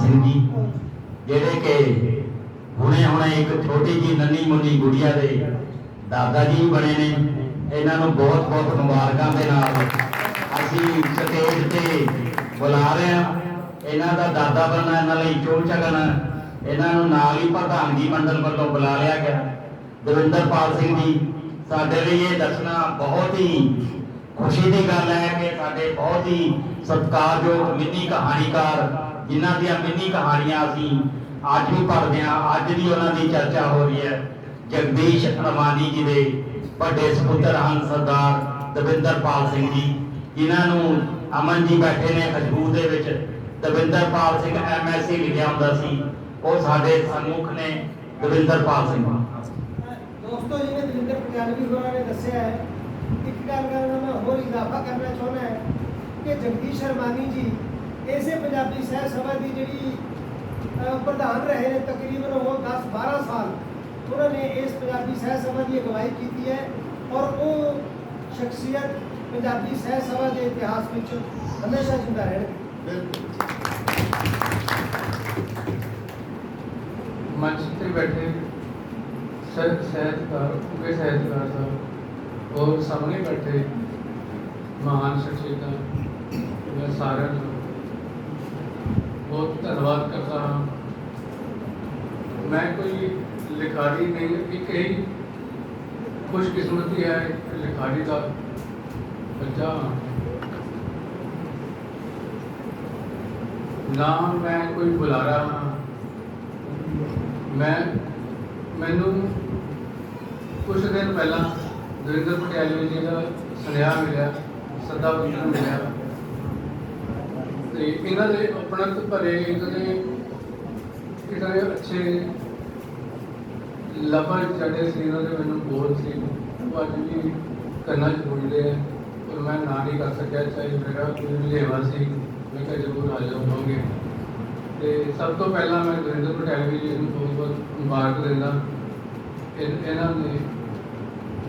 ਸਿੰਘ ਜੀ ਜਿਹੜੇ ਕਿ ਹੁਣੇ ਹੁਣੇ ਇੱਕ ਛੋਟੀ ਜੀ ਨੰਨੀ ਮੁੰਨੀ ਗੁੜੀਆ ਦੇ ਦਾਦਾ ਜੀ ਬਣੇ ਨੇ, ਇਹਨਾਂ ਨੂੰ ਬਹੁਤ ਬਹੁਤ ਮੁਬਾਰਕਾਂ ਦੇ ਨਾਲ ਅਸੀਂ ਸਟੇਜ ਤੇ ਬੁਲਾ ਰਹੇ ਹਾਂ। ਇਹਨਾਂ ਦਾ ਦਾਦਾ ਬਣਨਾ ਇਹਨਾਂ ਲਈ ਚੋਣ ਚੱਲਣਾ ਇਹਨਾਂ ਨੂੰ ਨਾਲ ਹੀ ਪ੍ਰਧਾਨਗੀ ਮੰਡਲ ਵੱਲੋਂ ਬੁਲਾ ਲਿਆ ਗਿਆ। ਦਵਿੰਦਰਪਾਲ ਸਿੰਘ ਜੀ, ਸਾਡੇ ਲਈ ਇਹ ਦੱਸਣਾ ਬਹੁਤ ਹੀ ਖੁਸ਼ੀ ਦੀ ਗੱਲ ਹੈ ਕਿ ਸਾਡੇ ਬਹੁਤ ਹੀ ਸਤਿਕਾਰਯੋਗ ਮਿੰਨੀ ਕਹਾਣੀਕਾਰ ਜਿਨ੍ਹਾਂ ਦੀਆਂ ਮਿੰਨੀ ਕਹਾਣੀਆਂ ਅਸੀਂ ਅੱਜ ਵੀ ਪੜ੍ਹਦੇ ਹਾਂ, ਅੱਜ ਵੀ ਉਹਨਾਂ ਦੀ ਚਰਚਾ ਹੋ ਰਹੀ ਹੈ। ਜਗਦੀਸ਼ ਅਰਮਾਨੀ ਜੀ ਦੇ ਵੱਡੇ ਸਪੁੱਤਰ ਹਨ ਸਰਦਾਰ ਦਵਿੰਦਰਪਾਲ ਸਿੰਘ ਜੀ, ਜਿਨ੍ਹਾਂ ਨੂੰ ਅਮਨ ਜੀ ਬੈਠੇ ਨੇ ਖਜਬੂਰ ਦੇ ਵਿੱਚ। ਦਵਿੰਦਰਪਾਲ ਸਿੰਘ ਐਮਐਸਸੀ ਲਿਖਿਆ ਹੁੰਦਾ ਸੀ, ਉਹ ਸਾਡੇ ਸਨਮੁਖ ਨੇ ਦਵਿੰਦਰਪਾਲ ਸਿੰਘ। ਦੋਸਤੋ ਜਿਵੇਂ ਦਵਿੰਦਰ ਪਟਿਆਲਵੀ ਹੋਰਾਂ ਨੇ ਦੱਸਿਆ ਹੈ, ਇੱਕ ਗੱਲ ਕਰਨਾ ਮੈਂ ਹੋਰ ਇਜ਼ਾਫਾ ਕਰਨਾ ਚਾਹੁੰਦਾ ਹੈ ਕਿ ਜਗਦੀਸ਼ ਸ਼ਰਮਾਨੀ ਜੀ ਇਸੇ ਪੰਜਾਬੀ ਸਹਿ ਸਭਾ ਦੀ ਜਿਹੜੀ ਅਹ, ਪ੍ਰਧਾਨ ਰਹੇ ਨੇ ਤਕਰੀਬਨ ਉਹ 10 12 ਸਾਲ ਉਹਨਾਂ ਨੇ ਇਸ ਪੰਜਾਬੀ ਸਹਿ ਸਭਾ ਦੀ ਅਗਵਾਈ ਕੀਤੀ ਹੈ ਔਰ ਉਹ ਸ਼ਖਸੀਅਤ ਪੰਜਾਬੀ ਸਹਿ ਸਭਾ ਦੇ ਇਤਿਹਾਸ ਵਿੱਚ ਹਮੇਸ਼ਾ ਜਿੰਦਾ ਰਹਿਣਗੇ ਮੰਚ ਤੇ ਬੈਠੇ ਸਹਿ ਸਹਿਤਕਾਰ ਉਗੇ ਸਹਿਤਕਾਰ ਸਾਹਿਬ ਔਰ ਸਾਹਮਣੇ ਬੈਠੇ ਮਹਾਨ ਸ਼ਖਸੀਅਤਾਂ ਮੈਂ ਸਾਰਿਆਂ ਨੂੰ ਬਹੁਤ ਧੰਨਵਾਦ ਕਰਦਾ ਹਾਂ। ਮੈਂ ਕੋਈ ਲਿਖਾਰੀ ਨਹੀਂ ਇੱਕ ਹੀ ਖੁਸ਼ਕਿਸਮਤੀ ਹੈ ਕਿ ਲਿਖਾਰੀ ਦਾ ਬੱਚਾ ਹਾਂ। ਨਾ ਮੈਂ ਕੋਈ ਬੁਲਾਰਾ ਹਾਂ। ਮੈਂ, ਮੈਨੂੰ ਕੁਝ ਦਿਨ ਪਹਿਲਾਂ ਦਵਿੰਦਰ ਪਟਿਆਲੇ ਜੀ ਦਾ ਸੁਨੇਹਾ ਮਿਲਿਆ, ਸੱਦਾ ਪੱਤਰ ਮਿਲਿਆ। ਤੇ ਇਹਨਾਂ ਦੇ ਆਪਣਤ ਭਰੇ ਇਹਨਾਂ ਇਤਨੇ ਇਤਨੇ ਅੱਛੇ ਲਫ਼ਜ਼ ਚੜੇ ਸੀ ਇਹਨਾਂ ਦੇ ਮੈਨੂੰ ਬੋਲ ਸੀ। ਉਹ ਅੱਜ ਵੀ ਕੰਨਾਂ 'ਚ ਜ਼ਰੂਰੀ ਹੈ ਪਰ ਮੈਂ ਨਾ ਨਹੀਂ ਕਰ ਸਕਿਆ, ਚਾਹੇ ਮੇਰਾ ਕੋਈ ਲੇਵਾ ਸੀ, ਮੈਂ ਕਿਹਾ ਜ਼ਰੂਰ ਆ ਹੋਵਾਂਗੇ ਤੇ ਸਭ ਤੋਂ ਪਹਿਲਾਂ ਮੈਂ ਗੁਰਿੰਦਰ ਪਟਿਆਲ ਜੀ ਨੂੰ ਬਹੁਤ ਬਹੁਤ ਮੁਬਾਰਕ ਦਿੰਦਾ। ਇਹਨਾਂ ਨੇ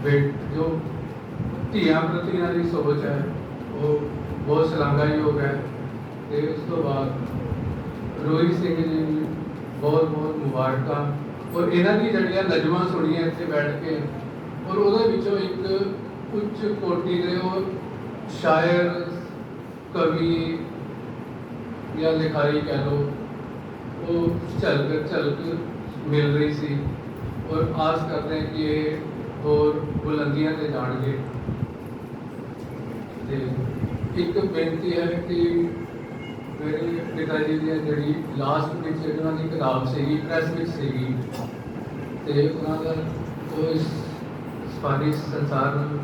ਬੇਟ, ਜੋ ਧੀਆਂ ਪ੍ਰਤੀ ਇਹਨਾਂ ਦੀ ਸੋਚ ਹੈ, ਉਹ ਬਹੁਤ ਸ਼ਲਾਘਾਯੋਗ ਹੈ। ਤੇ ਉਸ ਤੋਂ ਬਾਅਦ ਰੋਹਿਤ ਸਿੰਘ ਜੀ ਨੂੰ ਬਹੁਤ ਬਹੁਤ ਮੁਬਾਰਕਾਂ। ਔਰ ਇਹਨਾਂ ਦੀ ਜਿਹੜੀਆਂ ਨਜ਼ਮਾਂ ਸੁਣੀਆਂ ਇੱਥੇ ਬੈਠ ਕੇ, ਔਰ ਉਹਦੇ ਵਿੱਚੋਂ ਇੱਕ ਉੱਚ ਕੋਟੀ ਦੇ ਉਹ ਸ਼ਾਇਰ, ਕਵੀ ਜਾਂ ਲਿਖਾਰੀ ਕਹਿ ਲਓ, ਉਹ ਝਲਕ ਝਲਕ ਮਿਲ ਰਹੀ ਸੀ। ਔਰ ਆਸ ਕਰਦੇ ਹਾਂ ਕਿ ਇਹ ਹੋਰ ਬੁਲੰਦੀਆਂ ਤੇ ਜਾਣਗੇ। ਤੇ ਇੱਕ ਬੇਨਤੀ ਹੈ ਕਿ ਮੇਰੇ ਪਿਤਾ ਜੀ ਦੀ ਜਿਹੜੀ ਲਾਸਟ ਵਿੱਚ ਉਹਨਾਂ ਦੀ ਕਿਤਾਬ ਸੀਗੀ ਪ੍ਰੈਸ ਵਿੱਚ ਸੀਗੀ। ਤੇ ਉਹਨਾਂ ਦਾ ਉਹ ਇਸ ਸਪਾਨਿਸ਼ ਸੰਸਾਰ ਨੂੰ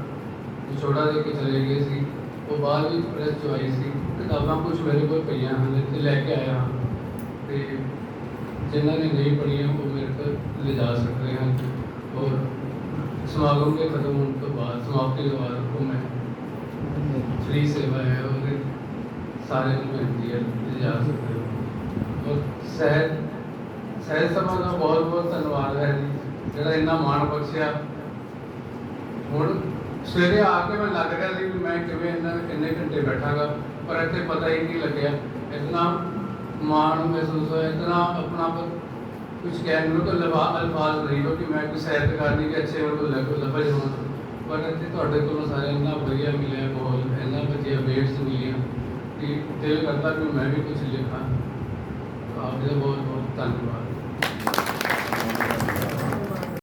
ਵਿਛੋੜਾ ਦੇ ਕੇ ਚਲੇ ਗਏ ਸੀ। ਉਹ ਬਾਅਦ ਵਿੱਚ ਪ੍ਰੈਸ ਚ ਆਈ ਸੀ। ਕਿਤਾਬਾਂ ਕੁਝ ਮੇਰੇ ਕੋਲ ਪਈਆਂ ਹਨ ਤੇ ਲੈ ਕੇ ਆਇਆ ਹਾਂ। ਤੇ ਜਿਨ੍ਹਾਂ ਨੇ ਨਹੀਂ ਪੜ੍ਹੀਆਂ, ਉਹ ਮੇਰੇ ਕੋਲ ਲਿਜਾ ਸਕਦੇ ਹਨ। ਔਰ ਸਮਾਗਮ ਦੇ ਖਤਮ ਹੋਣ ਤੋਂ ਬਾਅਦ, ਸਮਾਪਤੀ ਤੋਂ ਬਾਅਦ ਉਹ ਮੈਂ ਫ੍ਰੀ ਸੇਵਾ ਹੈ ਉਹਦੇ ਸਾਰੇ ਨੂੰ ਮਿਲਦੀ ਹੈ ਲਿਜਾ ਸਕਦੇ ਹੋ। ਔਰ ਸਹਿਜ ਸਹਿਜ ਸਭਾ ਦਾ ਬਹੁਤ ਬਹੁਤ ਧੰਨਵਾਦ ਹੈ ਜੀ। ਜਿਹੜਾ ਇੰਨਾ ਮਾਣ ਬਖਸ਼ਿਆ। ਹੁਣ ਸਵੇਰੇ ਆ ਕੇ ਮੈਂ ਲੱਗ ਰਿਹਾ ਸੀ ਵੀ ਮੈਂ ਕਿਵੇਂ ਇੰਨਾ ਇੰਨੇ ਘੰਟੇ ਬੈਠਾਂਗਾ, ਪਰ ਇੱਥੇ ਪਤਾ ਹੀ ਨਹੀਂ ਲੱਗਿਆ। ਇਤਨਾ ਮਾਣ ਮਹਿਸੂਸ ਹੋਇਆ, ਇਤਨਾ ਆਪਣਾ ਕੁਝ ਕਹਿਣ ਨੂੰ ਕੋਈ ਲਫਾ ਅਲਫਾਜ਼ ਨਹੀਂ ਹੋ ਕਿ ਮੈਂ ਕੋਈ ਸੈਰ ਕਰਨੀ ਕਿ ਅੱਛੇ ਮੈਨੂੰ ਲਫ਼ਜ਼ ਹੋਣ। ਪਰ ਇੱਥੇ ਤੁਹਾਡੇ ਕੋਲੋਂ ਸਾਰੇ ਇੰਨਾ ਵਧੀਆ ਮਿਲਿਆ ਬਹੁਤ ਇੰਨਾ ਵਧੀਆ ਵੇਟਸ ਮਿਲੀਆਂ। ਕਿ ਦਿਲ ਕਰਦਾ ਕਿ ਮੈਂ ਵੀ ਕੁਝ ਲਿਖਾਂ। ਆਪ ਜੀ ਦਾ ਬਹੁਤ ਬਹੁਤ ਧੰਨਵਾਦ।